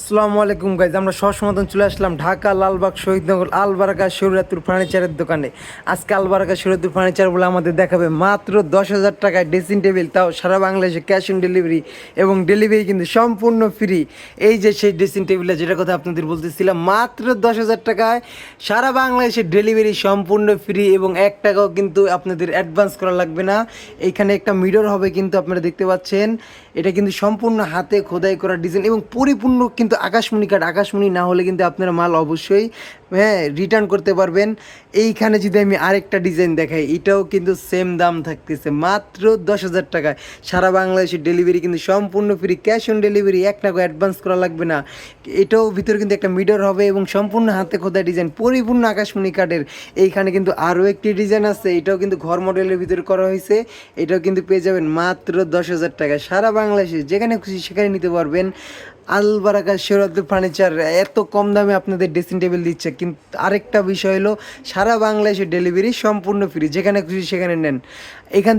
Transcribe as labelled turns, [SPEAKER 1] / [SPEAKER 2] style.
[SPEAKER 1] আসসালামু আলাইকুম গাইজ, আমরা সসমতন চলে আসলাম ঢাকা, লালবাগ, শহীদনগর আলবারাকা শিবরাতুর ফার্নিচারের দোকানে। আজকে আলবারাকা শিবরাতুর ফার্নিচার বলে আমাদের দেখাবে মাত্র দশ হাজার টাকায় ড্রেসিং টেবিল তাও সারা বাংলাদেশে ক্যাশ অন ডেলিভারি এবং ডেলিভারি কিন্তু সম্পূর্ণ ফ্রি এই যে সেই ড্রেসিং টেবিলটা যেটা কথা আপনাদের বলতেছিলাম, মাত্র দশ হাজার টাকায় সারা বাংলাদেশে ডেলিভারি সম্পূর্ণ ফ্রি এবং এক টাকাও কিন্তু আপনাদের অ্যাডভান্স করা লাগবে না। এইখানে একটা মিরর হবে কিন্তু আপনারা দেখতে পাচ্ছেন। এটা কিন্তু সম্পূর্ণ হাতে খোদাই করা ডিজাইন এবং পরিপূর্ণ কিন্তু আকাশমণি কাঠ আকাশমণি না হলে কিন্তু আপনারা মাল অবশ্যই হ্যাঁ রিটার্ন করতে পারবেন। এইখানে যদি আমি আরেকটা ডিজাইন দেখাই, এটাও কিন্তু সেম দাম থাকতেছে মাত্র দশ হাজার টাকায়। সারা বাংলাদেশে ডেলিভারি কিন্তু সম্পূর্ণ ফ্রি ক্যাশ অন ডেলিভারি এক টাকা অ্যাডভান্স করা লাগবে না। এটাও ভিতরে কিন্তু একটা মিডর হবে এবং সম্পূর্ণ হাতে খোদা ডিজাইন পরিপূর্ণ আকাশমণি কাঠের। এইখানে কিন্তু আরও একটি ডিজাইন আছে, এটাও কিন্তু ঘর মডেলের ভিতরে করা হয়েছে। এটাও কিন্তু পেয়ে যাবেন মাত্র দশ হাজার টাকায়। সারা বাংলাদেশে যেখানে খুশি সেখানে নিতে পারবেন। আলবারাকা শিবরাত্রি ফার্নিচার এত কম দামে আপনাদের ড্রেসিং টেবিল দিচ্ছে। কিন্তু আরেকটা বিষয় হলো সারা বাংলাদেশে ডেলিভারি সম্পূর্ণ ফ্রি যেখানে খুশি সেখানে নেন। এখান থেকে